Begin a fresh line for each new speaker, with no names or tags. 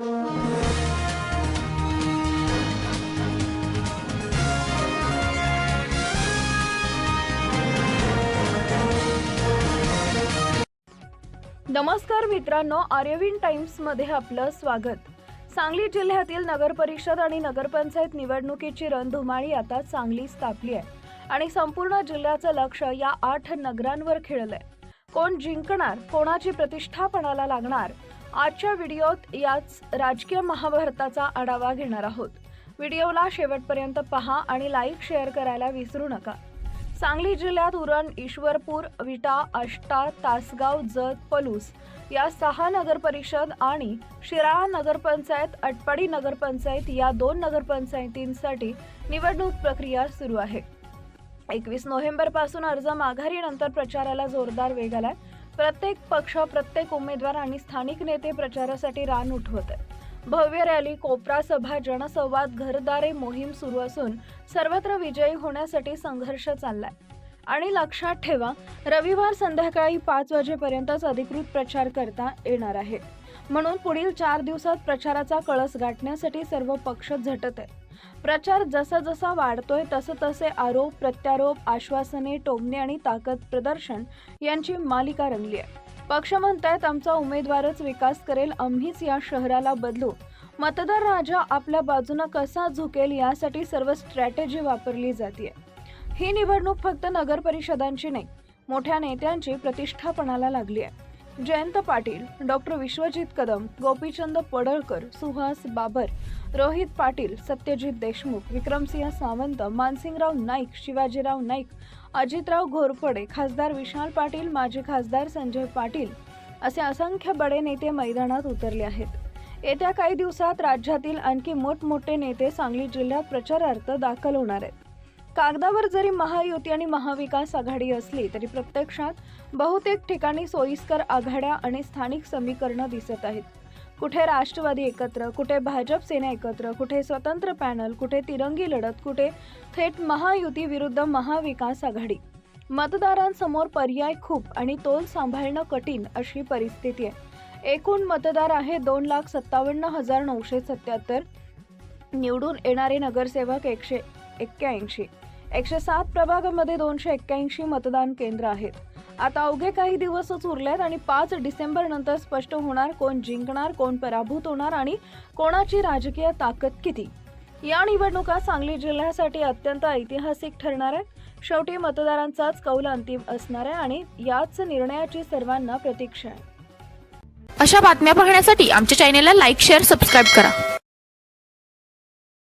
नमस्कार मित्रांनो आर्यविन टाइम्समध्ये आपलं स्वागत. सांगली जिल्ह्यातील नगरपरिषद आणि नगरपंचायत निवडणुकीची रणधुमाळी आता चांगलीच तापली आहे. आणि संपूर्ण जिल्ह्याचं लक्ष या आठ नगरांवर खिळलंय. कोण जिंकणार कोणाची प्रतिष्ठा पणाला लागणार आजच्या व्हिडिओत याच राजकीय महाभारताचा आढावा घेणार आहोत. व्हिडिओला शेवटपर्यंत पहा आणि लाईक शेअर करायला विसरू नका. सांगली जिल्ह्यात उरण ईश्वरपूर विटा आष्टा तासगाव जत पलूस या सहा नगरपरिषद आणि शिराळा नगरपंचायत अटपाडी नगरपंचायत या दोन नगरपंचायतींसाठी निवडणूक प्रक्रिया सुरू आहे. एकवीस नोव्हेंबरपासून अर्ज माघारीनंतर प्रचाराला जोरदार वेग आलाय. प्रत्येक पक्ष प्रत्येक उमेदवार आणि स्थानिक नेते प्रचारासाठी रान उठवत आहेत. भव्य रॅली कोपरा सभा जनसंवाद घरदारे मोहीम सुरू असून सर्वत्र विजयी होण्यासाठी संघर्ष चाललाय. आणि लक्षात ठेवा रविवार संध्याकाळी पाच वाजेपर्यंतच अधिकृत प्रचार करता येणार आहे. म्हणून पुढील चार दिवसात प्रचाराचा कळस गाठण्यासाठी सर्व पक्ष झटत आहेत. प्रचार जसा जसा वाढतोय तसं तसे आरोप प्रत्यारोप आश्वासने टोमणे आणि ताकद प्रदर्शन यांची मालिका रंगली आहे. पक्ष म्हणतायत आमचा उमेदवारच विकास करेल आम्हीच या शहराला बदलू. मतदार राजा आपल्या बाजूनं कसा झुकेल यासाठी सर्व स्ट्रॅटेजी वापरली जाते ही निवडणूक फक्त नगर परिषदांची नाही मोठ्या नेत्यांची प्रतिष्ठापणाला लागली आहे. जयंत पाटील डॉक्टर विश्वजित कदम गोपीचंद पडळकर सुहास बाबर रोहित पाटील सत्यजित देशमुख विक्रमसिंह सावंत मानसिंगराव नाईक शिवाजीराव नाईक अजितराव घोरपडे खासदार विशाल पाटील माजी खासदार संजय पाटील असे असंख्य बडे नेते मैदानात उतरले आहेत. येत्या काही दिवसात राज्यातील आणखी मोठमोठे नेते सांगली जिल्ह्यात प्रचारार्थ दाखल होणार आहेत. कागदावर जरी महायुती आणि महाविकास आघाडी असली तरी प्रत्यक्षात बहुतेक ठिकाणी सोयीस्कर आघाड्या आणि स्थानिक समीकरणं दिसत आहेत. कुठे राष्ट्रवादी एकत्र कुठे भाजप सेना एकत्र कुठे स्वतंत्र पॅनल कुठे तिरंगी लढत कुठे थेट महायुती विरुद्ध महाविकास आघाडी. मतदारांसमोर पर्याय खूप आणि तोल सांभाळणं कठीण अशी परिस्थिती आहे. एकूण मतदार आहे दोन लाख सत्तावन्न हजार नऊशे सत्याहत्तर. निवडून येणारे नगरसेवक एकशे एक्क्याऐंशी. एकशे सात प्रभागामध्ये दोनशे एक्क्याऐंशी मतदान केंद्र आहेत. आता अवघे काही दिवसच उरलेत आणि पाच डिसेंबर नंतर स्पष्ट होणार कोण जिंकणार कोण पराभूत होणार आणि कोणाची राजकीय ताकद किती. या निवडणुका सांगली जिल्ह्यासाठी अत्यंत ऐतिहासिक ठरणार आहेत. शेवटी मतदारांचाच कौल अंतिम असणार आहे आणि याच निर्णयाची सर्वांना प्रतीक्षा आहे.
अशा बातम्या पाहण्यासाठी आमच्या चॅनेलला लाईक शेअर सबस्क्राईब करा.